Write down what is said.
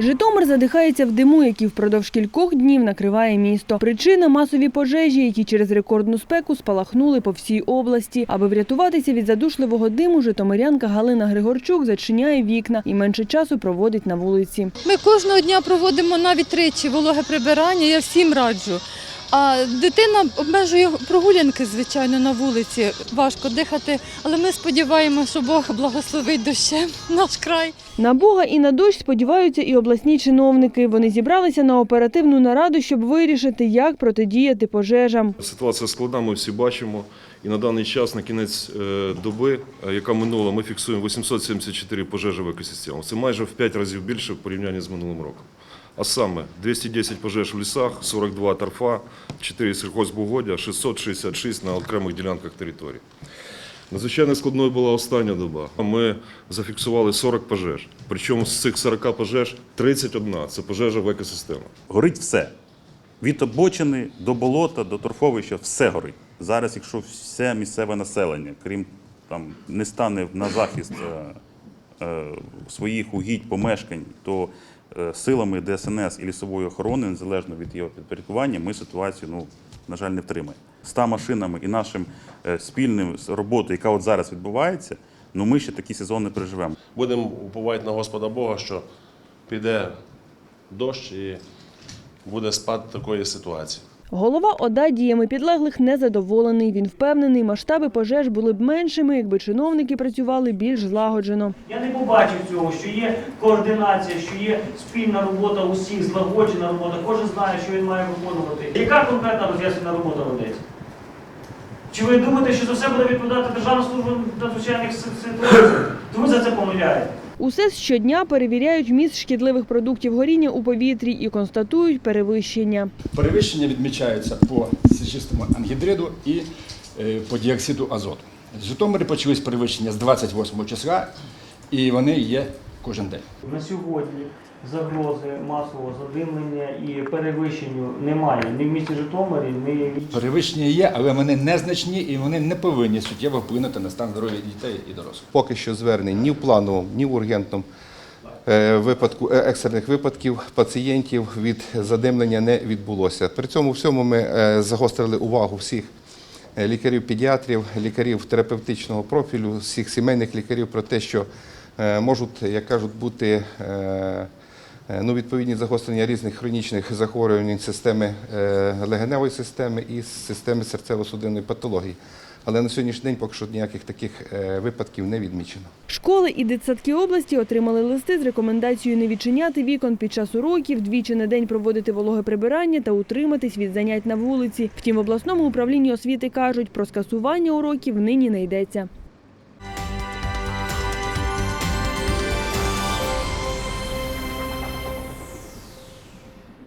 Житомир задихається в диму, який впродовж кількох днів накриває місто. Причина масові пожежі, які через рекордну спеку спалахнули по всій області. Аби врятуватися від задушливого диму, житомирянка Галина Григорчук зачиняє вікна і менше часу проводить на вулиці. Ми кожного дня проводимо навіть тричі вологе прибирання, я всім раджу. А дитина обмежує прогулянки, звичайно, на вулиці. Важко дихати, але ми сподіваємося, що Бог благословить дощем наш край. На Бога і на дощ сподіваються і обласні чиновники. Вони зібралися на оперативну нараду, щоб вирішити, як протидіяти пожежам. Ситуація складна, ми всі бачимо. І на даний час, на кінець е, доби, е, яка минула, ми фіксуємо 874 пожежі в екосистемах. Це майже в 5 разів більше в порівнянні з минулим роком. А саме 210 пожеж в лісах, 42 торфа, 4 сільхозбугодя, 666 на окремих ділянках території. Надзвичайно складною була остання доба. Ми зафіксували 40 пожеж. Причому з цих 40 пожеж 31 – це пожежа в екосистемах. Горить все. Від обочини до болота, до торфовища, все горить. Зараз, якщо все місцеве населення, крім там, не стане на захист е, е, своїх угідь, помешкань, то силами ДСНС і лісової охорони, незалежно від його підпорядкування, ми ситуацію, ну, на жаль, не втримаємо. Ста машинами і нашим е, спільним роботою, яка от зараз відбувається, ну ми ще такий сезон не переживемо. Будемо уповати на Господа Бога, що піде дощ і буде спад такої ситуації. Голова ОДА діями підлеглих незадоволений. Він впевнений, масштаби пожеж були б меншими, якби чиновники працювали більш злагоджено. Я не побачив цього, що є координація, що є спільна робота усіх, злагоджена робота. Кожен знає, що він має виконувати. Яка конкретна роз'яснена робота ведеться? Чи ви думаєте, що за все буде відповідати Державна служба надзвичайних ситуацій? То ви за це помиляєте. Усе щодня перевіряють вміст шкідливих продуктів горіння у повітрі і констатують перевищення. Перевищення відмічаються по січистому ангідриду і е, по діоксиду азоту. З Житомирі почались перевищення з 28 числа, і вони є кожен день. На сьогодні загрози масового задимлення і перевищенню немає ні в місті Житомирі, ні в Перевищення є, але вони незначні і вони не повинні суттєво вплинути на стан здоров'я дітей і дорослих. Поки що звернень ні в плановому, ні в ургентному е, випадку е, екстрених випадків пацієнтів від задимлення не відбулося. При цьому всьому ми е, загострили увагу всіх лікарів-педіатрів, лікарів терапевтичного профілю, всіх сімейних лікарів про те, що можуть, як кажуть, бути ну, відповідні загострення різних хронічних захворювань системи е, легеневої системи і системи серцево-судинної патології. Але на сьогоднішній день поки що ніяких таких е, випадків не відмічено. Школи і дитсадки області отримали листи з рекомендацією не відчиняти вікон під час уроків, двічі на день проводити вологе прибирання та утриматись від занять на вулиці. Втім, в обласному управлінні освіти кажуть, про скасування уроків нині не йдеться.